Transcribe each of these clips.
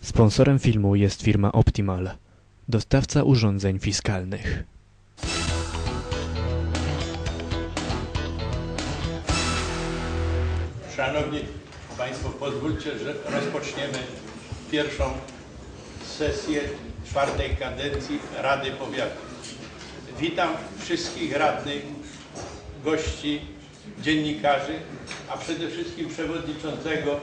Sponsorem filmu jest firma Optimal, dostawca urządzeń fiskalnych. Szanowni Państwo, pozwólcie, że rozpoczniemy pierwszą sesję czwartej kadencji Rady Powiatu. Witam wszystkich radnych, gości, dziennikarzy, a przede wszystkim przewodniczącego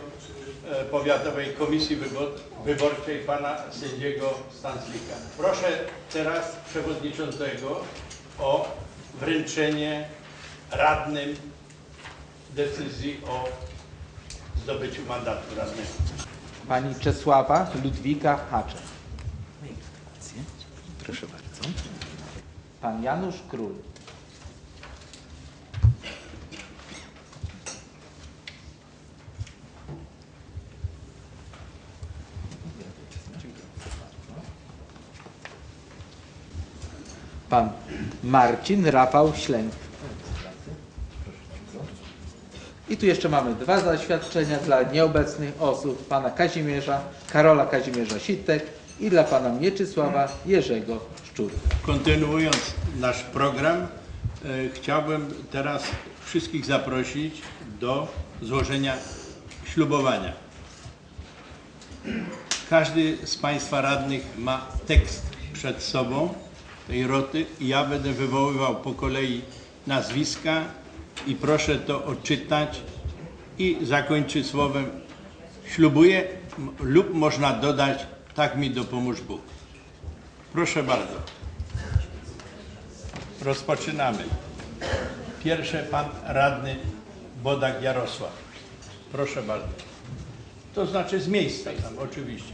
e, Powiatowej Komisji Wybor- Wyborczej, pana sędziego Stanslika. Proszę teraz przewodniczącego o wręczenie radnym decyzji o zdobyciu mandatu radnego. Pani Czesława Ludwika Haczek. Proszę bardzo. Pan Janusz Król. Pan Marcin Rafał Ślęk. I tu jeszcze mamy dwa zaświadczenia dla nieobecnych osób. Pana Kazimierza, Karola Kazimierza Sitek i dla pana Mieczysława Jerzego Szczurka. Kontynuując nasz program, e, chciałbym teraz wszystkich zaprosić do złożenia ślubowania. Każdy z Państwa radnych ma tekst przed sobą tej roty i ja będę wywoływał po kolei nazwiska i proszę to odczytać i zakończyć słowem ślubuję lub można dodać tak mi dopomóż Bóg. Proszę bardzo. Rozpoczynamy. Pierwsze pan radny Bodak Jarosław. Proszę bardzo. To znaczy z miejsca tam oczywiście.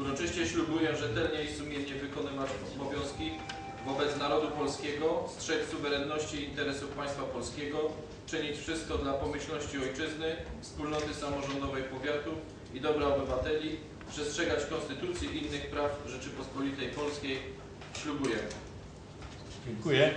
Uroczyście ślubuję rzetelnie i sumiennie wykonywać obowiązki wobec narodu polskiego, strzec suwerenności i interesów państwa polskiego, czynić wszystko dla pomyślności ojczyzny, wspólnoty samorządowej powiatu i dobra obywateli, przestrzegać konstytucji i innych praw Rzeczypospolitej Polskiej. Ślubuję. Dziękuję.